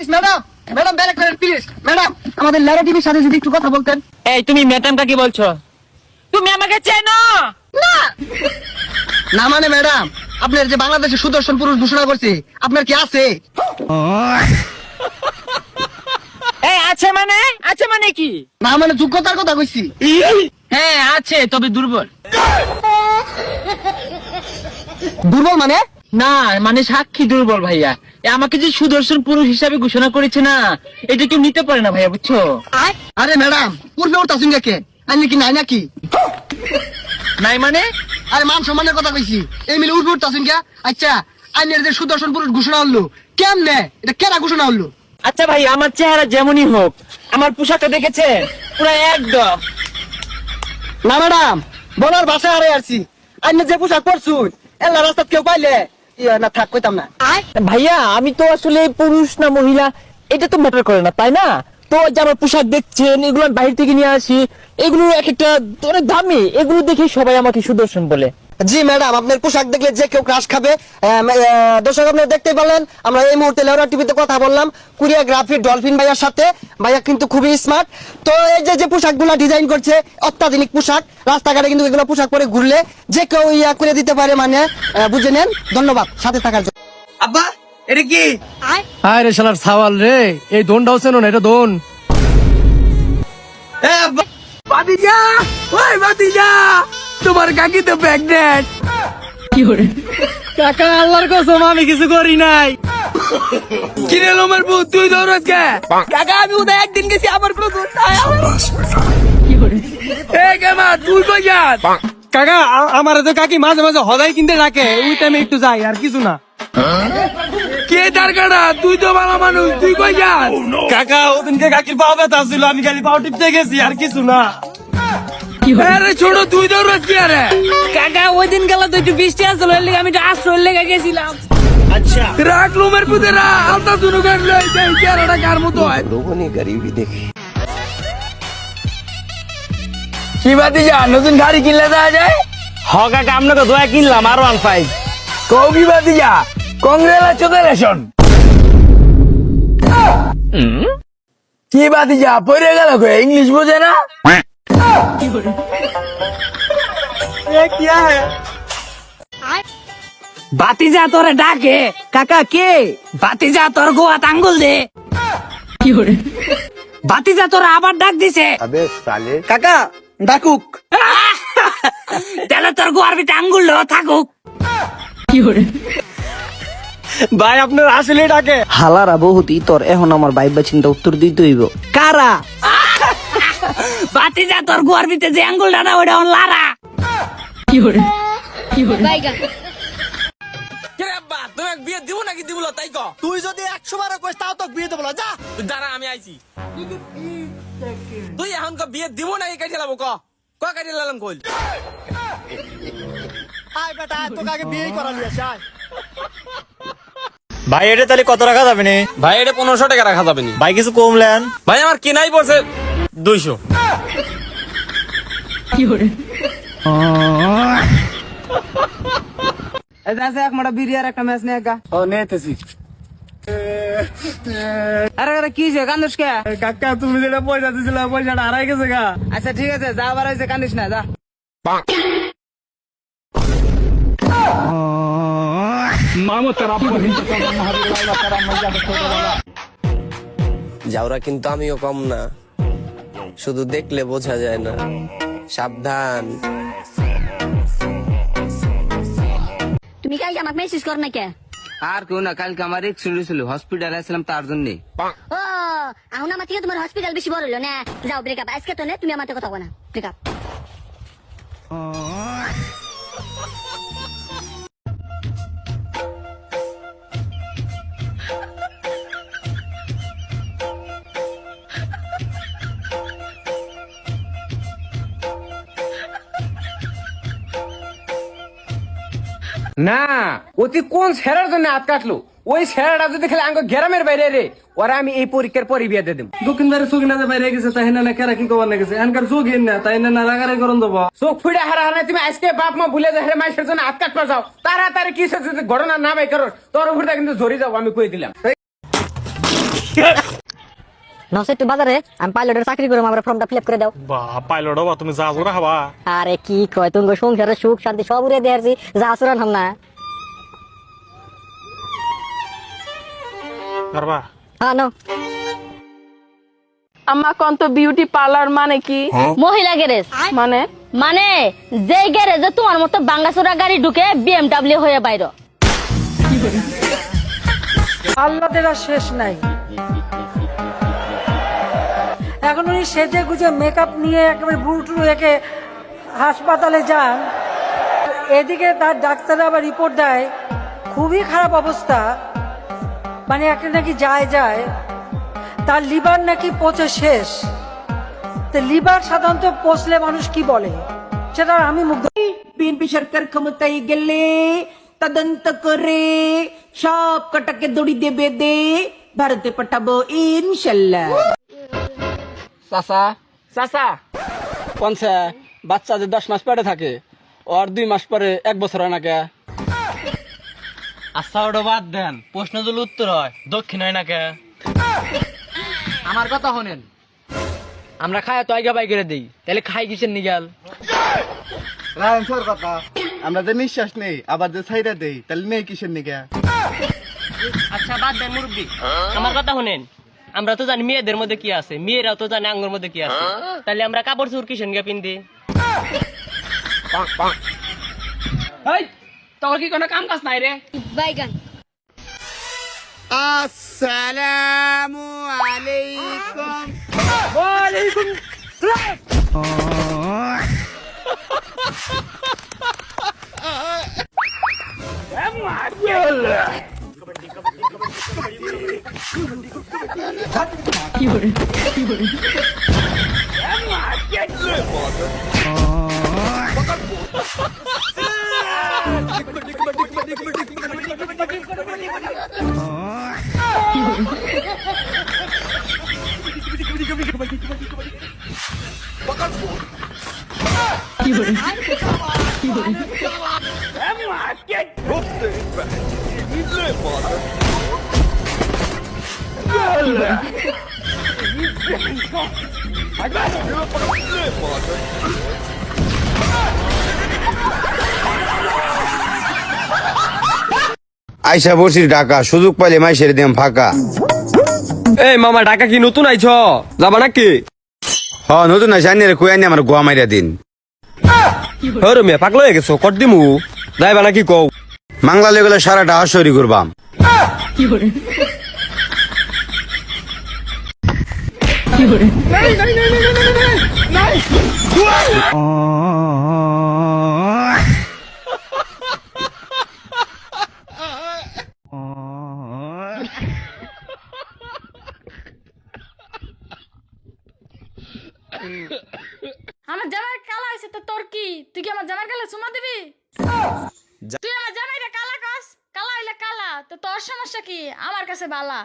Please madam. Madam ব্যারেক করেন please. Madam আমাদের ল্যারা টিভির সাথে যদি একটু কথা বলতেন। এই তুমি ম্যাডাম কাকে বলছো? তুমি আমাকে চেনো? না! না মানে ম্যাডাম আপনার যে বাংলাদেশে সুদর্শন পুরুষ ঘোষণা করছে আপনার কি আছে? এই আছে মানে? আছে মানে কি? না মানে যোগ্যতার কথা কইছি। হ্যাঁ আছে তবে দুর্বল। দুর্বল মানে? না মানে সাক্ষী দুর্বল ভাইয়া। আমাকে যে সুদর্শন পুরুষ হিসাবে ঘোষণা করেছে না এটা কেউ নিতে পারে না ভাইয়া বুঝছ? আরে ম্যাডাম পূর্বে উঠতাছুন কে আমি কি নাই নাকি? নাই মানে? আরে মান সম্মানের কথা কইছি। এই মিলে উঠবে উঠতাছুন কে? আচ্ছা আইনের যে সুদর্শন পুরুষ ঘোষণা হলো কেমনে? এটা কেনা ঘোষণা হলো আচ্ছা ভাই আমার চেহারা যেমনই হোক আমার পোশাকটা দেখেছে পুরো একদম। না ম্যাডাম বলার ভাষা আরে আসছি আইনের যে পোশাক পরছুন এলা রাস্তাত কেউ পাইলে না থাক কইতাম না। ভাইয়া আমি তো আসলে পুরুষ না মহিলা এটা তো ম্যাটার করে না তাই না? তো যে পোশাক দেখছেন এগুলো আমি বাইরে থেকে নিয়ে আসি এগুলো এক একটা অনেক দামি এগুলো দেখে সবাই আমাকে সুদর্শন বলে। জি ম্যাডাম আপনার পোশাক দেখলে যে কেউ ক্রাশ খাবে দর্শক আপনি দেখতে পেলেন আমরা এই মুহূর্তে লেওরা টিভিতে কথা বললাম কোরিওগ্রাফি ডলফিন ভাইয়ার সাথে। ভাইয়া কিন্তু খুবই স্মার্ট তো এই যে যে পোশাকগুলো ডিজাইন করছে অত্যাধুনিক পোশাক রাস্তাঘাটে কিন্তু এগুলো পোশাক পরে ঘুরলে যে কেউ ইয়া করে দিতে পারে মানে বুঝে নেন। ধন্যবাদ সাথে থাকার জন্য। আব্বা এটা কি? হায় রে শালার সাওয়াল রে এই দোনটাও চেনো না এটা দোন। এ আব্বা। বাতিজা ওই বাতিজা তোমার কাকি তো প্রেগনেন্ট কাকা আল্লাহর কসম আমি কিছু করি নাই। কিরে লোমের বউ তুই দৌড়ত কে কাকা আমি উদয় একদিন গেছি আমার কোনো দোষ নাই এ কেমা তুই কই যাস? কাকা আমার তো কাকি মাঝে মাঝে হদাই কিনতে ডাকে ওই টাইমে একটু যাই আর কিছু না। কে তার কাটা তুই তো ভালো মানুষ তুই কই যাস? কাকা ওদিনকে কাকির পাও ব্যথা ছিল আমি খালি পাও টিপতে গেছি আর কিছু না। আরে ছোট তুই কি আরে কাকা ওই দিন গেল তো একটু বৃষ্টি আসলো এর লেগে আমি একটু আশ্রয়ের লেগে গেছিলাম। আচ্ছা। রাখ লোমের পুতেরা আলতা শুরু করলে এই চেহারাটা কার মতো হয়? কি বাতি যা নতুন গাড়ি কিনলে দেওয়া যায়? হ কাকা আপনাকে দোয়া কিনলাম আর ওয়ান ফাইভ কৌ কি বাতি যা কংগ্রেচুলেশন কি বাতি যা পড়ে গেল ইংলিশ বোঝে না? বাতিজা তোরে ডাকে কাকা কে বাতিজা তোর গোয়া আঙ্গুল দে বাতিজা তোর আবার ডাক দিছে কাকা ডাকুক তাহলে তোর গোয়ার ভিতরে আঙ্গুল লো থাকুক ভাই আপনার আসলে ডাকে হালারা বহুতি তোর এখন আমার বাইবা চিন্তা উত্তর দিতে হইব কারা বাতিজা তোর গোয়ার ভিতরে যে আঙ্গুল ডানা ওটা অন লারা। বিয়ে দিব নাকি দিব তাই ক তুই যদি একশো বারো কইস তাও তো বিয়ে দেবো যা। দাঁড়া আমি আইছি। তুই এখন ক বিয়ে দিব নাকি কাটি লাবো ক ক কাটি লালাম কইল? আয় বেটা তোকে আগে বিয়ে আয়। ভাই এটা তাহলে কত রাখা যাবে নি? ভাই এটা পনেরোশো টাকা রাখা যাবে নি। ভাই কিছু কমলেন ভাই আমার কেনাই পড়ছে দুইশো। এক মোটা বিরিয়ার একটা ম্যাচ নিয়ে গা। ও নেতেছি আরে আরে কি যে কান্দুস কে? কাকা তুমি যেটা পয়সা দিছিলে পয়সাটা হারাই গেছে গা। আচ্ছা ঠিক আছে যা আবার হয়েছে কান্দিস না যা। যাওরা কিন্তু আমিও কম না। শুধু দেখলে বোঝা যায় না। সাবধান। তুমি কালকে আমাকে মেসেজ কর না কে আর কেউ না কালকে আমার এক্সিডেন্ট ছিল হসপিটালে আসলাম তার জন্য। ও এখন আমার থেকে তোমার হসপিটাল বেশি বড় হলো না। যাও ব্রেকআপ আজকে তো না তুমি আমার কথা বলো না। ব্রেকআপ না অতি কোন ছেড়ার জন্য হাত কাটলো? ওই ছেড়াটা যদি খেলে আঙ্গ গ্রামের বাইরে রে ওরা আমি এই পরীক্ষার পরে বিয়ে দিয়ে দেব দোকানদারে চোখ না বাইরে গেছে তাই না কেরা কি কবার গেছে? এনকার চোখ না তাই না রাগারে করন দেবো। চোখ ফুড়ে হারা হারা তুমি আজকে বাপ মা ভুলে যায় মাইসের জন্য হাত কাটবা যাও। তাড়াতাড়ি কি যদি ঘটনা না বাই করো তোর উপরে কিন্তু ঝরি যাব আমি কই দিলাম। নসে একটু বাজারে আমি পাইলটের চাকরি করব আমার ফর্মটা ফিল করে দাও। বা পাইলট হবা তুমি যা হবা আরে কি কয় তুমি সংসারে সুখ শান্তি সব উড়ে দিয়েছি যা আসুরান হাম না। পারবা? হ্যাঁ নো আম্মা কন্ত বিউটি পার্লার মানে কি? মহিলা গ্যারেজ। মানে? মানে যেই গ্যারেজে তোমার মতো বাঙ্গাচুরা গাড়ি ঢুকে বিএমডাব্লিউ হয়ে বাইর। আল্লাদের আর শেষ নাই। এখন উনি সেজে গুজে মেকআপ নিয়ে একেবারে বুটু একে হাসপাতালে যান। এদিকে তার ডাক্তাররা আবার রিপোর্ট দেয়, খুবই খারাপ অবস্থা। মানে একটা নাকি যায় যায়। তার লিভার নাকি পচে শেষ। তো লিভার সাধারণত পচলে মানুষ কি বলে? সেটা আমি মুগ্ধ। বিএনপি সরকার ক্ষমতায় গেলে তদন্ত করে, সব কটাকে দড়ি দেবে দে, ভারতে পাঠাবো ইনশাল্লাহ। চাচা। চাচা। কোনছে বাচ্চা যে দশ মাস পরে থাকে ওর দুই মাস পরে এক বছর হয় না কে? আচ্ছা ওটা বাদ দেন। প্রশ্ন যদি উত্তর হয় দক্ষিণ হয় না কে? আমার কথা শোনেন। আমরা খায় তো আইগা বাইকেরে দেই তাহলে খাই কিসের নিগাল? কথা আমরা যে নিঃশ্বাস নেই আবার যে ছাইরা দেই তাহলে নেই কিসের নিকে আচ্ছা বাদ দেন মুরব্বী। আমার কথা শুনেন। আমরা তো জানি মেয়েদের মধ্যে কি আছে মেয়েরাও তো জানে আঙ্গুর মধ্যে কি আছে। তাহলে আমরা কাপড় চুর কিসেন গিয়ে পিন্দি? এই তোর কি কোনো কাম কাজ নাই রে? বাইগান। কি করে আইসা বসি ঢাকা সুযোগ পাইলে মাইসের দিম ফাঁকা। এই মামা ঢাকা কি নতুন আইছ? যাবা নাকি? হ নতুন আইসা আনিয়ে কই আনি আমার গোয়া মাইরা দিন। হরে মে পাগল হয়ে গেছো কর দিমু। যাইবা নাকি কও? মাংলা লেগে সারাটা হাসরি করবাম আমার জামাই কালা আছে তো তোর কি? তুই কি আমার জামাই কালা চুমা দিবি? তুই আমার জামাইরে কালা কস। কালা হইলে কালা। তো তোর সমস্যা কি? আমার কাছে বালা।